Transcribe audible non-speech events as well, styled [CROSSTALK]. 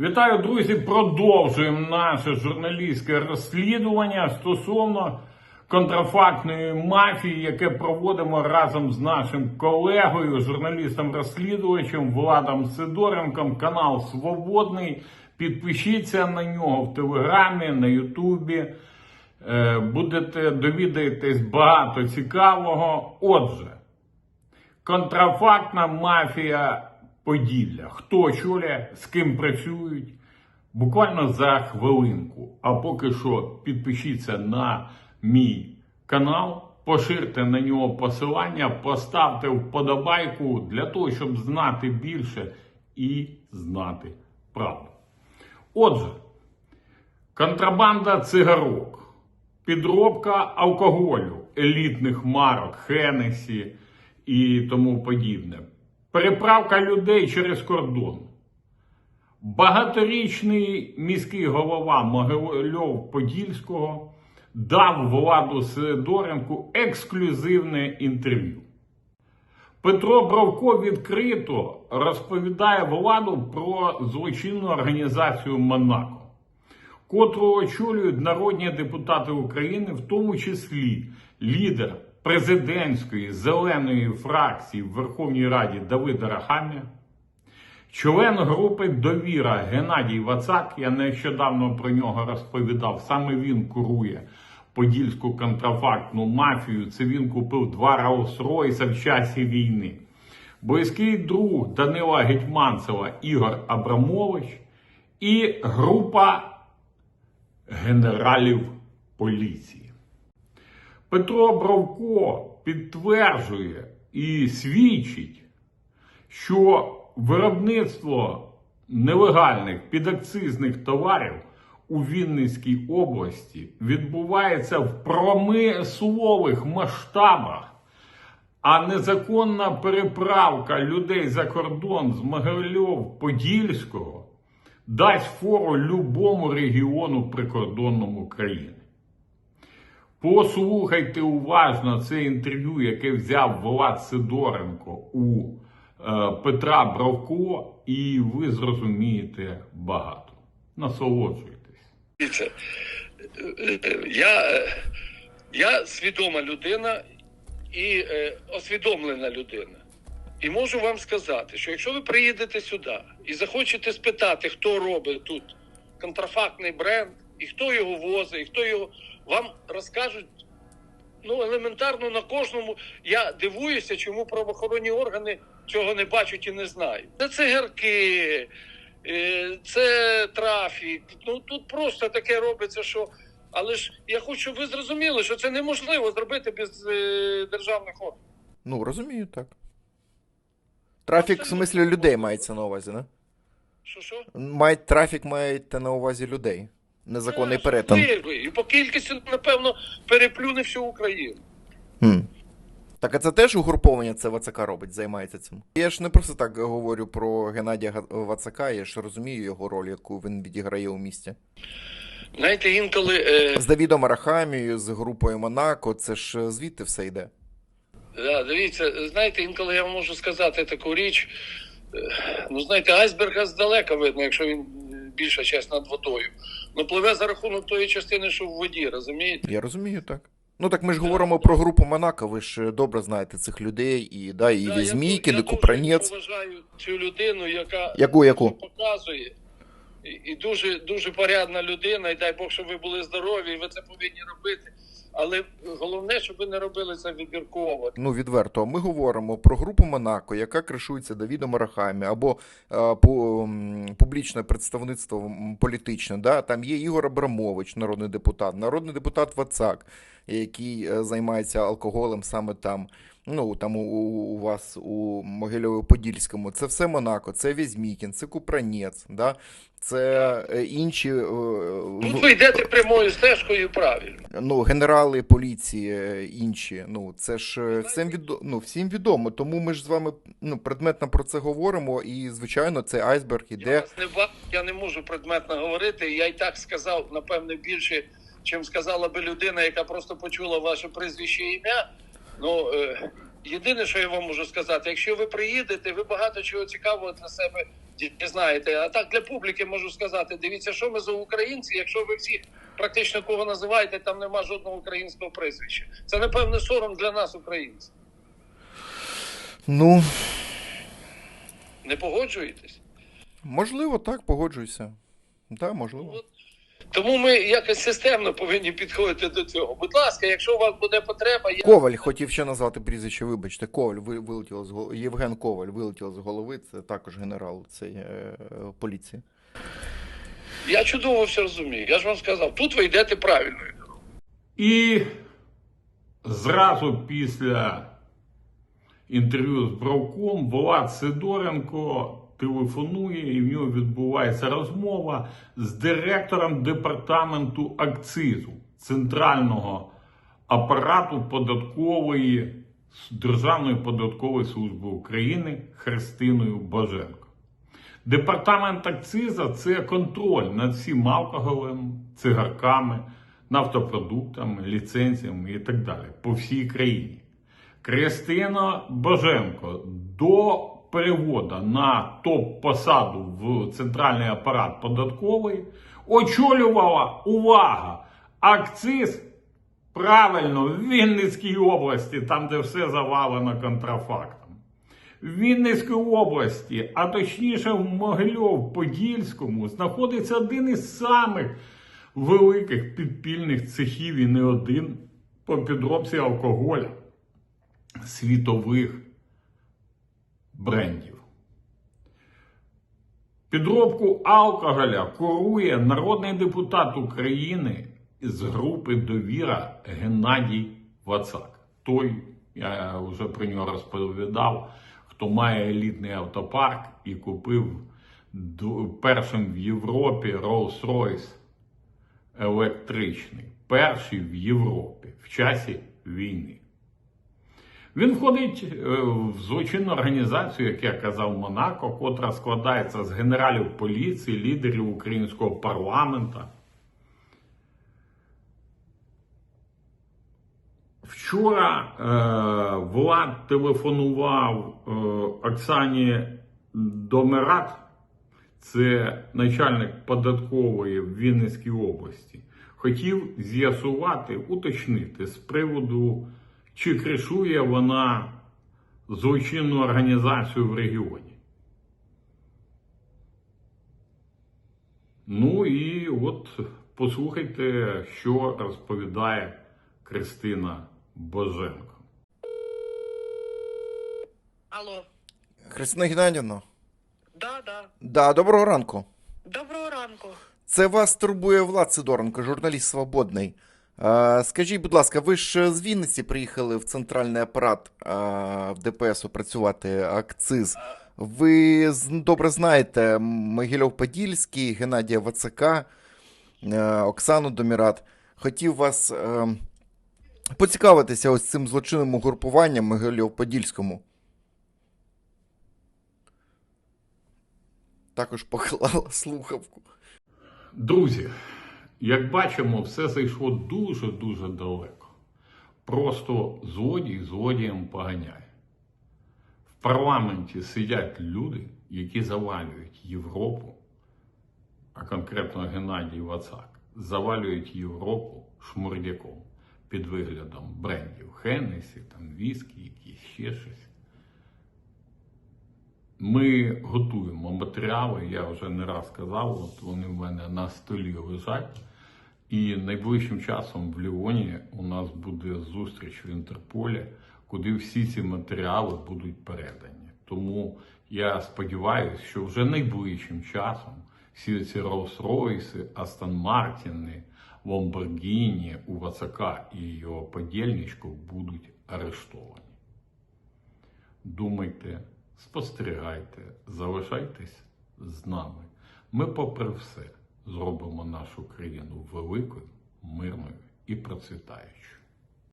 Вітаю, друзі! Продовжуємо наше журналістське розслідування стосовно контрафактної мафії, яке проводимо разом з нашим колегою, журналістом-розслідувачем Владом Сидоренком. Канал Свободний. Підпишіться на нього в Телеграмі, на Ютубі. Е, Будете довідаєтесь багато цікавого. Отже, контрафактна мафія Поділля. Хто очолює, з ким працюють. Буквально за хвилинку. А поки що підпишіться на мій канал, поширте на нього посилання, поставте вподобайку для того, щоб знати більше і знати правду. Отже, контрабанда цигарок, підробка алкоголю, елітних марок, Хенесі і тому подібне, переправка людей через кордон. Багаторічний міський голова Могильов Подільського дав владу Сидоренку ексклюзивне інтерв'ю. Петро Бровко відкрито розповідає владу про злочинну організацію Монако, котру очолюють народні депутати України, в тому числі лідер президентської зеленої фракції в Верховній Раді Давид Рахамія, член групи Довіра Геннадій Вацак. Я нещодавно про нього розповідав. Саме він курує подільську контрафактну мафію. Це він купив два Раус-Ройса в часі війни. Близький друг Данила Гетьманцева Ігор Абрамович і група генералів поліції. Петро Бровко підтверджує і свідчить, що виробництво нелегальних підакцизних товарів у Вінницькій області відбувається в промислових масштабах, а незаконна переправка людей за кордон з Могильов-Подільського дасть фору любому регіону прикордонному країни. Послухайте уважно це інтерв'ю, яке взяв Влад Сидоренко у е, Петра Бровко, і ви зрозумієте багато. Насолоджуйтесь. Я, я свідома людина і е, освідомлена людина. І можу вам сказати, що якщо ви приїдете сюди і захочете спитати, хто робить тут контрафактний бренд, і хто його возить, і хто його, вам розкажуть ну, елементарно на кожному. Я дивуюся, чому правоохоронні органи цього не бачать і не знають. Це цигарки, е, це трафік. Ну тут просто таке робиться, що. Але ж я хочу, щоб ви зрозуміли, що це неможливо зробити без е, державних органів. Ну, розумію, так. Трафік, в смислі, людей мається на увазі, не? Що що? Мають трафік маєте на увазі людей. Незаконний перетин. І по кількості, напевно, переплюне всю Україну. Хм. Так, а це теж угруповання це ВЦК робить, займається цим. Я ж не просто так говорю про Геннадія Вацака, я ж розумію його роль, яку він відіграє у місті. Знаєте, інколи. Е, З Давідом Арахамією, з групою Монако, це ж е, звідти все йде. Да, дивіться, знаєте, інколи я вам можу сказати таку річ. Е, Ну, знаєте, айсберга здалека видно, якщо він е, більша часть над водою. Ну, пливе за рахунок тої частини, що в воді, розумієте? Я розумію, так. Ну так ми ж говоримо про групу Монако, ви ж добре знаєте цих людей, і да, і Да, Візьмійкін, я і дуже Купранець. поважаю цю людину, яка Яку, яку? показує. І, і дуже, дуже порядна людина, і дай Бог, щоб ви були здорові, і ви це повинні робити. Але головне, щоб ви не робили це вибірково. Ну, відверто, ми говоримо про групу Монако, яка кришується Давідом Арахамі, або е, по, публічне представництво політичне. Да? Там є Ігор Абрамович, народний депутат, народний депутат Вацак, який е, займається алкоголем саме там. Ну, там у, у вас у Могильово-Подільському. Це все Монако, це Візьмікін, це Купранець, да? це е, інші е, Тут ви йдете прямою стежкою правильно. ну, генерали поліції е, інші. Ну, це ж всім, відо... ну, всім відомо. Тому ми ж з вами ну, предметно про це говоримо, і, звичайно, цей айсберг Я іде. вас не бачу, я не можу предметно говорити. Я й так сказав, напевне, більше, чим сказала би людина, яка просто почула ваше прізвище і ім'я. Ну, е, єдине, що я вам можу сказати, якщо ви приїдете, ви багато чого цікавого для себе дізнаєте. А так для публіки можу сказати: дивіться, що ми за українці, якщо ви всі практично кого називаєте, там нема жодного українського прізвища. Це напевне сором для нас, українців. Ну, Не погоджуєтесь? можливо, так, погоджуюся. Так, можливо. От. Тому ми якось системно повинні підходити до цього. Будь ласка, якщо у вас буде потреба, я Коваль хотів ще назвати прізвище, вибачте, Коваль ви- вилетіло з голови. Євген Коваль вилетіло з голови, це також генерал цієї е, поліції. я чудово все розумію. Я ж вам сказав, тут ви йдете правильною дорогою. І зразу після інтерв'ю з Бравком Влад Сидоренко телефонує і в нього відбувається розмова з директором департаменту акцизу Центрального апарату податкової Державної податкової служби України Христиною Баженко. Департамент акциза це контроль над всім алкоголем, цигарками, нафтопродуктами, ліцензіями і так далі по всій країні. Кристина Боженко до переводу на топ-посаду в центральний апарат податковий очолювала увага! Акциз правильно в Вінницькій області, там де все завалено контрафактом. В Вінницькій області, а точніше в Могильов-Подільському, знаходиться один із самих великих підпільних цехів і не один по підробці алкоголя світових брендів. Підробку алкоголя курує народний депутат України з групи Довіра Геннадій Вацак. Той, я вже про нього розповідав, хто має елітний автопарк і купив першим в Європі Rolls-Royce електричний. Перший в Європі в часі війни. Він входить е, в злочинну організацію, як я казав, Монако, котра складається з генералів поліції, лідерів українського парламента. Вчора е, Влад телефонував е, Оксані Домерат, це начальник податкової в Вінницькій області. Хотів з'ясувати, уточнити з приводу, чи кришує вона злочинну організацію в регіоні. Ну і от послухайте, що розповідає Кристина Боженко. Алло, Христина Геннадівна, да, да. да, доброго ранку. Доброго ранку. Це вас турбує Влад Сидоренко, журналіст Свободний. Е, Скажіть, будь ласка, ви ж з Вінниці приїхали в центральний апарат е, в ДПС працювати акциз. Ви добре знаєте Могильов-Подільський, Геннадія Вацака, е, Оксану Домірат. Хотів вас поцікавитися ось цим злочинним угрупуванням Могильов-Подільському. Також поклала [LAUGHS] слухавку. Друзі, як бачимо, все зайшло дуже-дуже далеко. Просто злодій злодієм поганяє. В парламенті сидять люди, які завалюють Європу, а конкретно Геннадій Вацак, завалюють Європу шмурдяком під виглядом брендів Хеннесі, там віскі, якісь ще щось. Ми готуємо матеріали, я вже не раз казав, от вони в мене на столі лежать. І найближчим часом в Ліоні у нас буде зустріч в Інтерполі, куди всі ці матеріали будуть передані. Тому я сподіваюся, що вже найближчим часом всі ці Rolls-Royce, Астон Мартіни, Ламборгіні у Вацака і його подільничків будуть арештовані. Думайте, спостерігайте, залишайтесь з нами. Ми, попри все, зробимо нашу країну великою, мирною і процвітаючою.